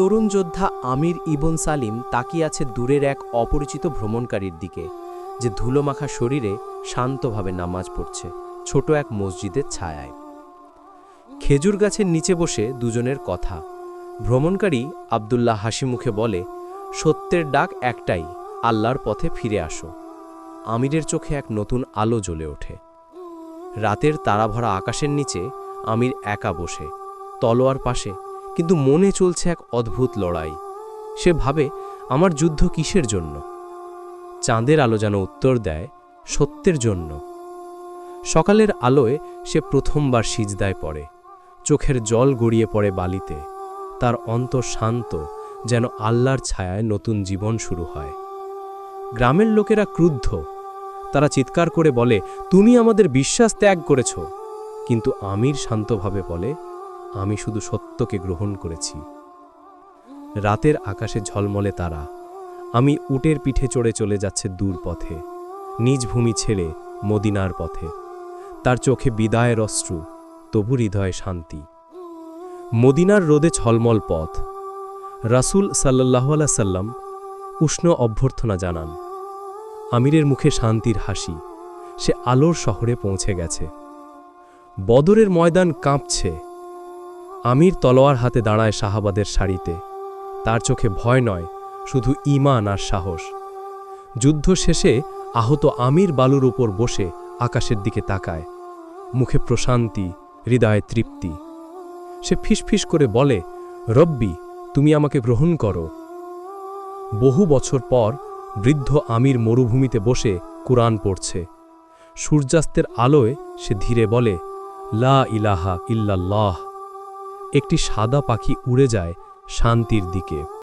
তরুণ যোদ্ধা আমির ইবন সালিম তাকিয়ে আছে দূরের এক অপরিচিত ভ্রমণকারীর দিকে, যে ধুলোমাখা শরীরে শান্তভাবে নামাজ পড়ছে, ছোট এক মসজিদের ছায়ায়। খেজুর গাছের নিচে বসে দুজনের কথা। ভ্রমণকারী আবদুল্লাহ হাসি মুখে বলে, সত্যের ডাক একটাই, আল্লাহর পথে ফিরে আসো। আমিরের চোখে এক নতুন আলো জ্বলে ওঠে। রাতের তারাভরা আকাশের নিচে আমির একা বসে, তলোয়ার পাশে কিন্তু মনে চলছে এক অদ্ভুত লড়াই। সে ভাবে, আমার যুদ্ধ কিসের জন্য? চাঁদের আলো যেন উত্তর দেয়, সত্যের জন্য। সকালের আলোয় সে প্রথমবার সিজদায় পড়ে। চোখের জল গড়িয়ে পড়ে বালিতে। তার অন্ত শান্ত, যেন আল্লাহর ছায়ায় নতুন জীবন শুরু হয়। গ্রামের লোকেরা ক্রুদ্ধ। তারা চিৎকার করে বলে, তুমি আমাদের বিশ্বাস ত্যাগ করেছ। কিন্তু আমির শান্তভাবে বলে আমি শুধু সত্যকে গ্রহণ করেছি। রাতের আকাশে ঝলমলে তারা। আমি উটের পিঠে চড়ে চলে যাচ্ছে দূর পথে। নিজ ভূমি ছেড়ে মদিনার পথে। তার চোখে বিদায়ের অশ্রু, তবু হৃদয়ে শান্তি। মদিনার রোদে ছলমল পথ। রাসূল সাল্লাহ সাল্লাম উষ্ণ অভ্যর্থনা জানান, আমিরের মুখে শান্তির হাসি, সে আলোর শহরে পৌঁছে গেছে। বদরের ময়দান কাঁপছে আমির তলোয়ার হাতে দাঁড়ায় শাহাবাদের শাড়িতে তার চোখে ভয় নয়, শুধু ঈমান আর সাহস। যুদ্ধ শেষে আহত আমির বালুর উপর বসে আকাশের দিকে তাকায়। মুখে প্রশান্তি, হৃদয়ে তৃপ্তি। সে ফিসফিস করে বলে, রব্বি, তুমি আমাকে গ্রহণ করো। বহু বছর পর বৃদ্ধ আমির মরুভূমিতে বসে কুরআন পড়ছে। সূর্যাস্তের আলোয় সে ধীরে বলে, লা ইলাহা ইল্লাল্লাহ। একটি সাদা পাখি উড়ে যায় শান্তির দিকে।